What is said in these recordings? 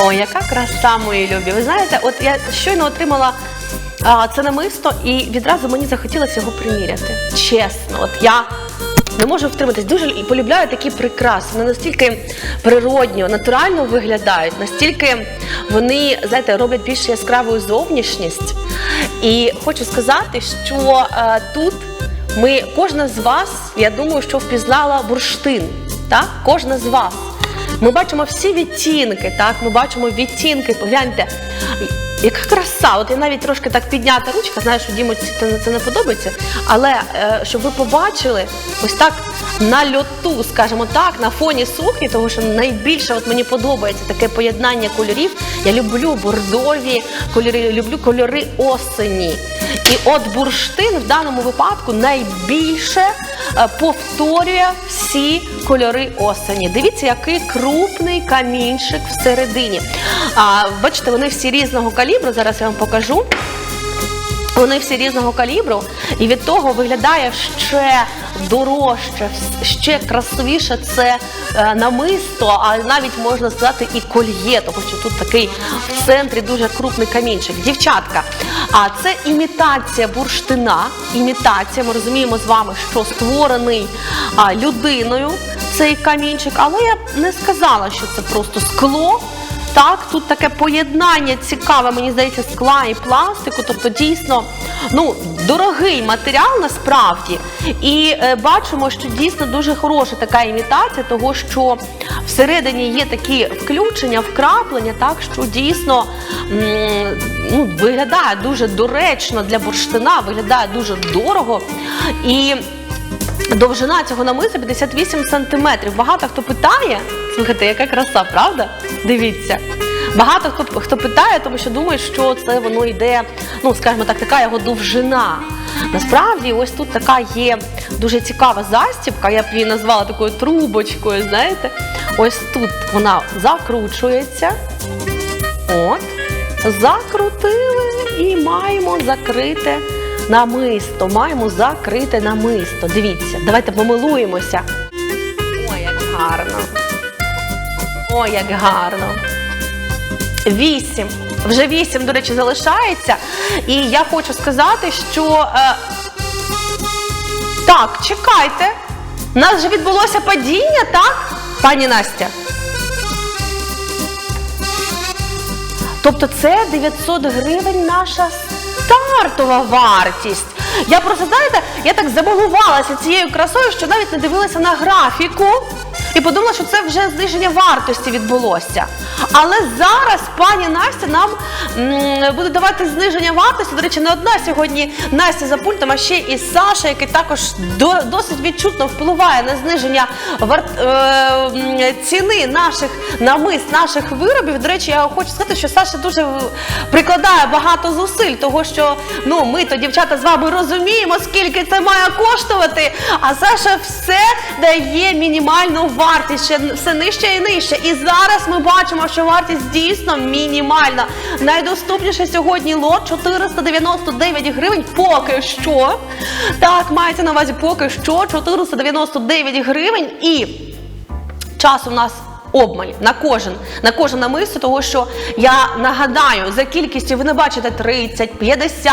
Ой, яка краса, мої любі. Ви знаєте, от я щойно отримала а, це намисто, і відразу мені захотілося його приміряти. Чесно, от я не можу втриматись. Дуже полюбляю такі прикраси. Вони настільки природньо, натурально виглядають, настільки вони, знаєте, роблять більш яскраву зовнішність. І хочу сказати, що е, тут ми, кожна з вас, я думаю, що впізнала бурштин. Так? Кожна з вас. Ми бачимо всі відтінки, так? Ми бачимо відтінки, погляньте. Яка краса! От я навіть трошки так піднята ручка, знаю, що Діму це, не подобається. Але е, щоб ви побачили ось так на льоту, скажімо так, на фоні сукні, тому що найбільше от мені подобається таке поєднання кольорів. Я люблю бордові кольори, люблю кольори осені. І от бурштин в даному випадку найбільше повторює всі кольори осені. Дивіться, який крупний камінчик всередині. А, бачите, вони всі різного калібру. Зараз я вам покажу. Вони всі різного калібру, і від того виглядає ще дорожче, ще красивіше це е, намисто, а навіть можна сказати і кольє, тому що тут такий в центрі дуже крупний камінчик. Дівчатка, а це імітація бурштина. Імітація. Ми розуміємо з вами, що створений людиною цей камінчик, але я не сказала, що це просто скло. Так, тут таке поєднання цікаве, мені здається, скла і пластику, тобто дійсно ну, дорогий матеріал насправді. І е, бачимо, що дійсно дуже хороша така імітація, того що всередині є такі включення, вкраплення, так що дійсно м, ну, виглядає дуже доречно для бурштина, виглядає дуже дорого. І Довжина цього намиса 58 сантиметрів. Багато хто питає, слухайте, яка краса, правда? Дивіться. Багато хто хто питає, тому що думає, що це воно йде, ну скажімо так, така його довжина. Насправді, ось тут така є дуже цікава застібка, я б її назвала такою трубочкою, знаєте. Ось тут вона закручується. От, закрутили і маємо закрите намисто. Маємо закрите намисто. Дивіться, давайте помилуємося. Ой, як гарно. Ой, як гарно. Вісім. Вже вісім, до речі, залишається. І я хочу сказати, що. Е... Так, чекайте. У нас вже відбулося падіння, так, пані Настя? Тобто це 900 гривень наша стартова вартість. Я просто, знаєте, я так замилувалася цією красою, що навіть не дивилася на графіку і подумала, що це вже зниження вартості відбулося. Але зараз пані Настя нам буде давати зниження вартості. До речі, не одна сьогодні Настя за пультом, а ще і Саша, який також до, досить відчутно впливає на зниження вар, е, ціни наших намис, наших виробів. До речі, я хочу сказати, що Саша дуже прикладає багато зусиль, того що ну ми то дівчата з вами розуміємо, скільки це має коштувати. А Саша все дає мінімальну вартість, ще все нижче і нижче. І зараз ми бачимо, що вартість дійсно мінімальна. Найдоступніше сьогодні лот 499 гривень. Поки що. Так, мається на увазі поки що 499 гривень і час у нас. Обмаль на кожен на кожен намисто, того що я нагадаю, за кількістю ви не бачите 30, 50,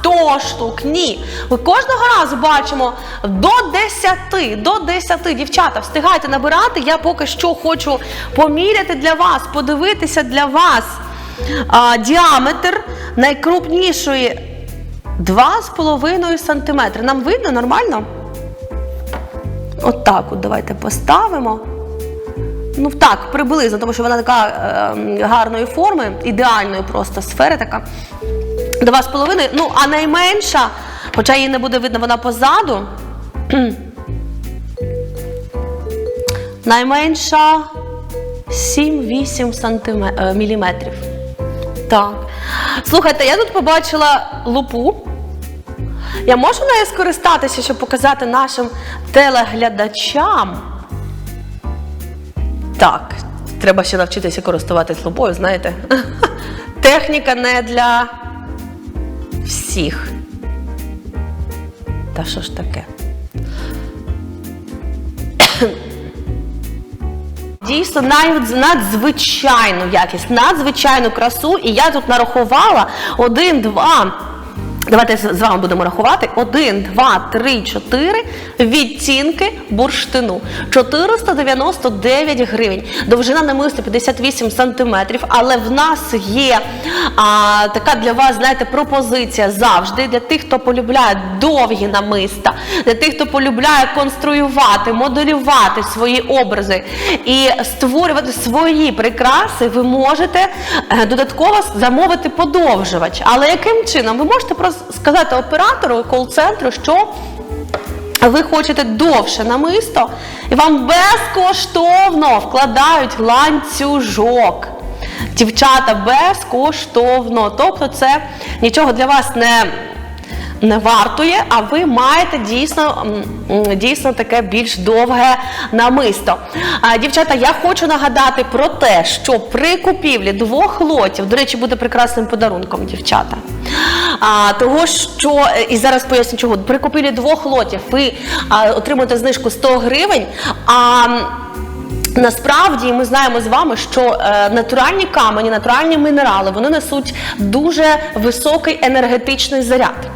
100 штук. Ні. Ми кожного разу бачимо до 10, до 10. Дівчата, встигайте набирати. Я поки що хочу поміряти для вас, подивитися для вас а, діаметр найкрупнішої 2,5 см. Нам видно нормально? От так от давайте поставимо. Ну так, приблизно, тому що вона така е, гарної форми, ідеальної просто сфери така. Два з половиною. Ну, а найменша, хоча її не буде видно, вона позаду. найменша 7-8 сантиме- е, міліметрів. Так. Слухайте, я тут побачила лупу. Я можу нею скористатися, щоб показати нашим телеглядачам. Так, треба ще навчитися користуватись лупою, знаєте. Техніка не для всіх. Та що ж таке? Дійсно, надзвичайну якість, надзвичайну красу. І я тут нарахувала один, два. Давайте з вами будемо рахувати. Один, два, три, чотири відтінки бурштину. 499 гривень. Довжина намисту 58 сантиметрів. Але в нас є а, така для вас, знаєте, пропозиція завжди для тих, хто полюбляє довгі намиста, для тих, хто полюбляє конструювати, моделювати свої образи і створювати свої прикраси, ви можете е, додатково замовити подовжувач. Але яким чином? Ви можете просто сказати оператору кол-центру, що ви хочете довше намисто, і вам безкоштовно вкладають ланцюжок. Дівчата безкоштовно. Тобто це нічого для вас не, не вартує, а ви маєте дійсно, дійсно таке більш довге намисто. А, дівчата, я хочу нагадати про те, що при купівлі двох лотів, до речі, буде прекрасним подарунком, дівчата. Того, що е, і зараз поясню чого. При купівлі двох лотів ви а, отримуєте знижку 100 гривень. А Насправді ми знаємо з вами, що е, натуральні камені, натуральні мінерали вони несуть дуже високий енергетичний заряд.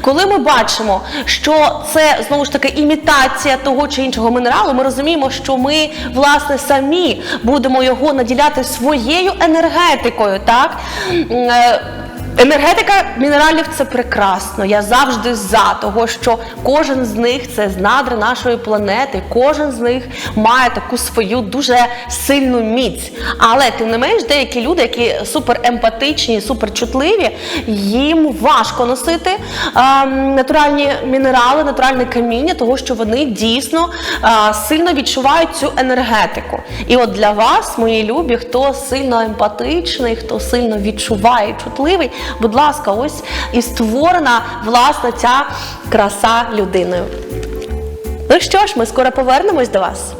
Коли ми бачимо, що це знову ж таки імітація того чи іншого мінералу, ми розуміємо, що ми власне самі будемо його наділяти своєю енергетикою. Так е, Енергетика мінералів це прекрасно. Я завжди за того, що кожен з них це з надр нашої планети, кожен з них має таку свою дуже сильну міць. Але тим не менш, деякі люди, які супер емпатичні, супер чутливі, їм важко носити а, натуральні мінерали, натуральне каміння, того що вони дійсно а, сильно відчувають цю енергетику. І от для вас, мої любі, хто сильно емпатичний, хто сильно відчуває чутливий, будь ласка, ось і створена власне ця краса людиною. Ну що ж, ми скоро повернемось до вас.